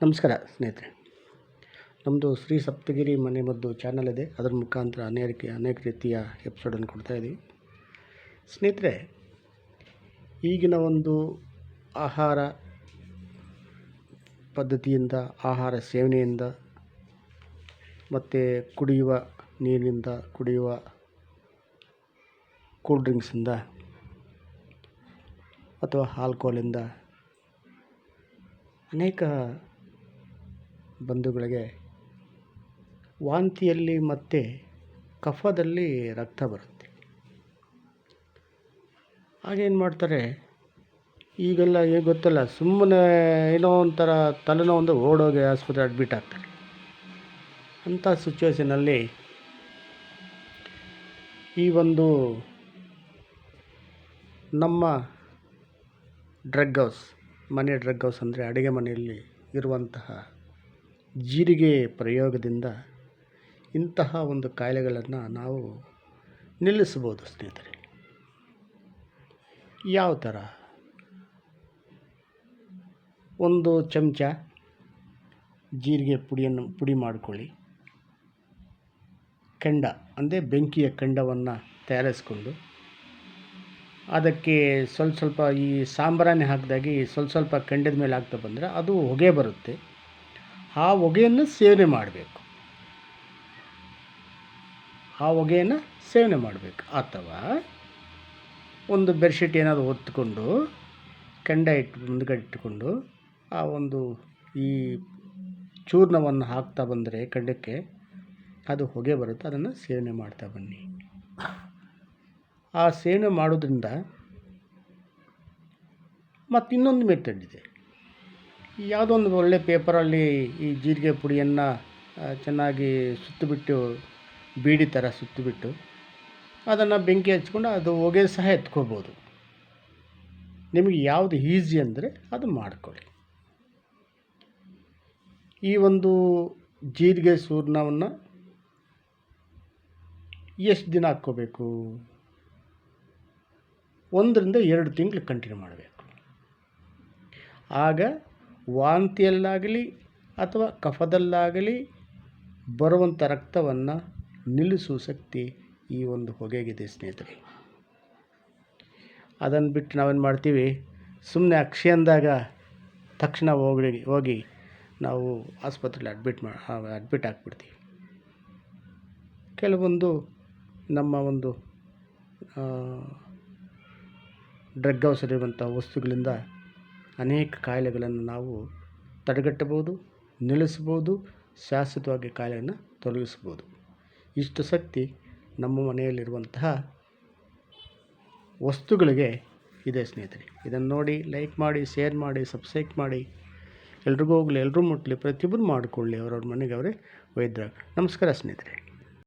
ನಮಸ್ಕಾರ ಸ್ನೇಹಿತರೆ. ನಮ್ಮದು ಶ್ರೀ ಸಪ್ತಗಿರಿ ಮನೆ ಮದ್ದು ಚಾನಲ್ ಇದೆ. ಅದರ ಮುಖಾಂತರ ಅನೇಕ ಅನೇಕ ರೀತಿಯ ಎಪಿಸೋಡನ್ನು ಕೊಡ್ತಾಯಿದ್ದೀವಿ ಸ್ನೇಹಿತರೆ, ಈಗಿನ ಒಂದು ಆಹಾರ ಪದ್ಧತಿಯಿಂದ, ಆಹಾರ ಸೇವನೆಯಿಂದ, ಮತ್ತು ಕುಡಿಯುವ ನೀರಿನಿಂದ, ಕುಡಿಯುವ ಕೂಲ್ ಡ್ರಿಂಕ್ಸಿಂದ ಅಥವಾ ಆಲ್ಕೋಲಿಂದ ಅನೇಕ ಬಂಧುಗಳಿಗೆ, ವಾಂತಿಯಲ್ಲಿ ಮತ್ತು ಕಫದಲ್ಲಿ ರಕ್ತ ಬರುತ್ತೆ. ಹಾಗೇನು ಮಾಡ್ತಾರೆ? ಈಗೆಲ್ಲ ಏನು ಗೊತ್ತಲ್ಲ, ಸುಮ್ಮನೆ ಏನೋ ಒಂಥರ ತಲೆನೋ ಒಂದು ಓಡೋಗಿ ಆಸ್ಪತ್ರೆ ಅಡ್ಮಿಟ್ ಆಗ್ತಾರೆ. ಅಂಥ ಸಿಚುವೇಷನಲ್ಲಿ ಈ ಒಂದು ನಮ್ಮ ಡ್ರಗ್ ಹೌಸ್, ಮನೆ ಡ್ರಗ್ ಹೌಸ್ ಅಂದರೆ ಅಡುಗೆ ಮನೆಯಲ್ಲಿ ಇರುವಂತಹ ಜೀರಿಗೆ ಪ್ರಯೋಗದಿಂದ ಇಂತಹ ಒಂದು ಕಾಯಿಲೆಗಳನ್ನು ನಾವು ನಿಲ್ಲಿಸ್ಬೋದು ಸ್ನೇಹಿತರೆ. ಯಾವ ಥರ? ಒಂದು ಚಮಚ ಜೀರಿಗೆ ಪುಡಿಯನ್ನು, ಪುಡಿ ಮಾಡಿಕೊಳ್ಳಿ. ಕೆಂಡ, ಅಂದರೆ ಬೆಂಕಿಯ ಕೆಂಡವನ್ನು ತಯಾರಿಸ್ಕೊಂಡು ಅದಕ್ಕೆ ಸ್ವಲ್ಪ ಸ್ವಲ್ಪ ಈ ಸಾಂಬ್ರಾಣಿ ಹಾಕಿದಾಗೆ ಸ್ವಲ್ಪ ಸ್ವಲ್ಪ ಕೆಂಡದ ಮೇಲೆ ಹಾಕ್ತಾ ಬಂದರೆ ಅದು ಹೊಗೆ ಬರುತ್ತೆ. ಆ ಹೊಗೆಯನ್ನು ಸೇವನೆ ಮಾಡಬೇಕು. ಆ ಹೊಗೆಯನ್ನು ಸೇವನೆ ಮಾಡಬೇಕು. ಅಥವಾ ಒಂದು ಬೆಡ್ಶೀಟ್ ಏನಾದರೂ ಹೊತ್ತುಕೊಂಡು ಕೆಂಡ ಇಟ್ಟು, ಮುಂದ್ಗಡೆ ಇಟ್ಟುಕೊಂಡು, ಆ ಒಂದು ಈ ಚೂರ್ಣವನ್ನು ಹಾಕ್ತಾ ಬಂದರೆ ಕಂಡಕ್ಕೆ ಅದು ಹೊಗೆ ಬರುತ್ತೆ, ಅದನ್ನು ಸೇವನೆ ಮಾಡ್ತಾ ಬನ್ನಿ. ಆ ಸೇವನೆ ಮಾಡೋದ್ರಿಂದ ಮತ್ತು ಇನ್ನೊಂದು ಮೆಥಡ್ ಇದೆ. ಯಾವುದೋ ಒಂದು ಒಳ್ಳೆ ಪೇಪರಲ್ಲಿ ಈ ಜೀರಿಗೆ ಪುಡಿಯನ್ನು ಚೆನ್ನಾಗಿ ಸುತ್ತಿಬಿಟ್ಟು ಬೀಡಿ ಥರ ಸುತ್ತಿಬಿಟ್ಟು ಅದನ್ನು ಬೆಂಕಿ ಹಚ್ಕೊಂಡು ಅದು ಹೊಗೆ ಸಹ ಎತ್ಕೋಬೋದು. ನಿಮಗೆ ಯಾವುದು ಈಸಿ ಅಂದರೆ ಅದು ಮಾಡ್ಕೊಳ್ಳಿ. ಈ ಒಂದು ಜೀರಿಗೆ ಸೂರ್ಣವನ್ನು ಎಷ್ಟು ದಿನ ಹಾಕ್ಕೋಬೇಕು? ಒಂದರಿಂದ ಎರಡು ತಿಂಗಳು ಕಂಟಿನ್ಯೂ ಮಾಡಬೇಕು. ಆಗ ವಾಂತಿಯಲ್ಲಾಗಲಿ ಅಥವಾ ಕಫದಲ್ಲಾಗಲಿ ಬರುವಂಥ ರಕ್ತವನ್ನು ನಿಲ್ಲಿಸುವ ಶಕ್ತಿ ಈ ಒಂದು ಹೊಗೆಗಿದೆ, ಸ್ನೇಹಿತರೆ. ಅದನ್ನು ಬಿಟ್ಟು ನಾವೇನು ಮಾಡ್ತೀವಿ? ಸುಮ್ಮನೆ ಅಕ್ಷಿ ಅಂದಾಗ ತಕ್ಷಣ ಹೋಗಿ ಹೋಗಿ ನಾವು ಆಸ್ಪತ್ರೆಯಲ್ಲಿ ಅಡ್ಮಿಟ್ ಮಾ ಅಡ್ಮಿಟ್ ಆಗಿಬಿಡ್ತೀವಿ. ಕೆಲವೊಂದು ನಮ್ಮ ಒಂದು ಡ್ರಗ್ ಹೌಸಲ್ಲಿರುವಂಥ ವಸ್ತುಗಳಿಂದ ಅನೇಕ ಕಾಯಿಲೆಗಳನ್ನು ನಾವು ತಡೆಗಟ್ಟಬೋದು ನಿಲ್ಲಿಸ್ಬೋದು ಶಾಶ್ವತವಾಗಿ ಕಾಯಿಲೆಯನ್ನು ತೊಲಗಿಸ್ಬೋದು ಇಷ್ಟು ಶಕ್ತಿ ನಮ್ಮ ಮನೆಯಲ್ಲಿರುವಂತಹ ವಸ್ತುಗಳಿಗೆ ಇದೆ ಸ್ನೇಹಿತರೆ. ಇದನ್ನು ನೋಡಿ, ಲೈಕ್ ಮಾಡಿ, ಶೇರ್ ಮಾಡಿ, ಸಬ್ಸ್ಕ್ರೈಬ್ ಮಾಡಿ. ಎಲ್ರಿಗೂ ಹೋಗಲಿ ಎಲ್ಲರೂ ಮುಟ್ಟಲಿ ಪ್ರತಿಯೊಬ್ಬರು ಮಾಡಿಕೊಳ್ಳಿ. ಅವ್ರವ್ರ ಮನೆಗೆ ಅವರೇ ವೈದ್ಯ ನಮಸ್ಕಾರ ಸ್ನೇಹಿತರೆ.